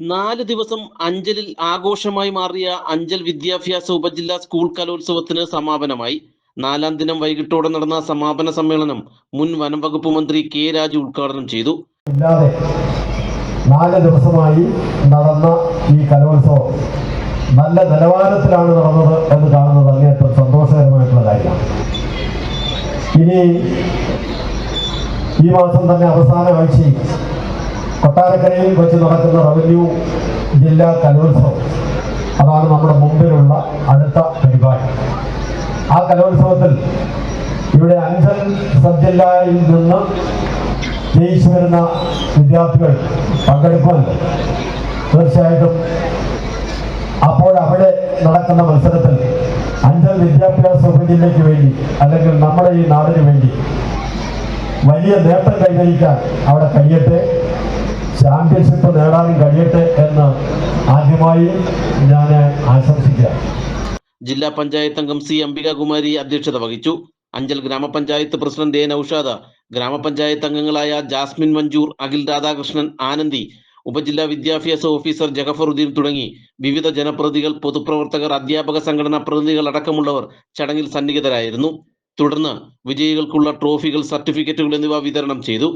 നാല് ദിവസം അഞ്ചലിൽ ആഘോഷമായി മാറിയ അഞ്ചൽ വിദ്യാഭ്യാസ ഉപജില്ലാ സ്കൂൾ കലോത്സവത്തിന് സമാപനമായി. നാലാം ദിനം വൈകിട്ടോടെ നടന്ന സമാപന സമ്മേളനം മുൻ വനം വകുപ്പ് മന്ത്രി കെ രാജു ഉദ്ഘാടനം ചെയ്തു. നാല് ദിവസമായി നടന്ന ഈ കലോത്സവം നല്ല നിലവാരത്തിലാണ് നടന്നത് എന്ന് കാണുന്നത് അങ്ങേയറ്റം സന്തോഷകരമായിട്ടുള്ള കാര്യമാണ്. ഇനി ഈ മാസം തന്നെ അവസാന ആഴ്ചയിൽ കൊട്ടാരക്കരയിൽ വെച്ച് നടക്കുന്ന റവന്യൂ ജില്ലാ കലോത്സവം. അതാണ് നമ്മുടെ മുമ്പിലുള്ള അടുത്ത പരിപാടി. ആ കലോത്സവത്തിൽ ഇവിടെ അഞ്ചൽ സബ് ജില്ലയിൽ നിന്ന് ജയിച്ചു വരുന്ന വിദ്യാർത്ഥികൾ പങ്കെടുക്കുമല്ലോ തീർച്ചയായിട്ടും അപ്പോൾ അവിടെ നടക്കുന്ന മത്സരത്തിൽ അഞ്ചൽ വിദ്യാഭ്യാസ ഉപജില്ലയ്ക്ക് വേണ്ടി അല്ലെങ്കിൽ നമ്മുടെ ഈ നാടിന് വേണ്ടി വലിയ നേട്ടം കൈവരിക്കാൻ അവിടെ കഴിയട്ടെ. ചാമ്പ്യൻഷിപ്പ് നേടാനും കഴിയട്ടെ എന്ന് ആദ്യമായി ഞാൻ ആശംസിക്കാം. ജില്ലാ പഞ്ചായത്ത് അംഗം സി അംബികാകുമാരി അധ്യക്ഷത വഹിച്ചു. അഞ്ചൽ ഗ്രാമപഞ്ചായത്ത് പ്രസിഡന്റ് എ നൌഷാദ ഗ്രാമപഞ്ചായത്ത് അംഗങ്ങളായ ജാസ്മിൻ മഞ്ജൂർ അഖിൽ രാധാകൃഷ്ണൻ ആനന്ദി ഉപജില്ലാ വിദ്യാഭ്യാസ ഓഫീസർ ജഗഫറുദ്ദീൻ തുടങ്ങി വിവിധ ജനപ്രതികൾ പൊതുപ്രവർത്തകർ അധ്യാപക സംഘടനാ പ്രതിനിധികൾ അടക്കമുള്ളവർ ചടങ്ങിൽ സന്നിഹിതരായിരുന്നു. തുടർന്ന് വിജയികൾക്കുള്ള ട്രോഫികൾ സർട്ടിഫിക്കറ്റുകൾ എന്നിവ വിതരണം ചെയ്തു.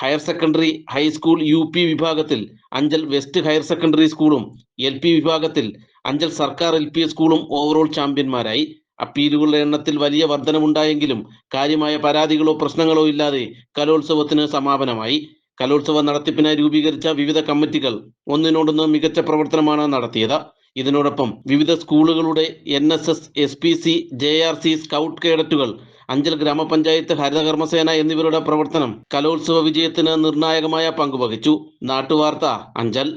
Higher secondary high school U P വിഭാഗത്തിൽ അഞ്ചൽ വെസ്റ്റ് ഹയർ സെക്കൻഡറി സ്കൂളും എൽ പി വിഭാഗത്തിൽ അഞ്ചൽ സർക്കാർ എൽ പി സ്കൂളും ഓവറോൾ ചാമ്പ്യന്മാരായി. അപ്പീലുകളുടെ എണ്ണത്തിൽ വലിയ വർധനമുണ്ടായെങ്കിലും കാര്യമായ പരാതികളോ പ്രശ്നങ്ങളോ ഇല്ലാതെ കലോത്സവത്തിന് സമാപനമായി. കലോത്സവ നടത്തിപ്പിനായി രൂപീകരിച്ച വിവിധ കമ്മിറ്റികൾ ഒന്നിനോടൊന്ന് മികച്ച പ്രവർത്തനമാണ് നടത്തിയത്. ഇതിനോടൊപ്പം വിവിധ സ്കൂളുകളുടെ N S S S P C J R C scout കേഡറ്റുകൾ Anchal ഗ്രാമപഞ്ചായത്ത് ഹരിതകർമ്മസേന എന്നിവരുടെ പ്രവർത്തനം കലോത്സവ വിജയത്തിന് നിർണായകമായ പങ്കുവഹിച്ചു നാട്ടുവാർത്ത അഞ്ചൽ.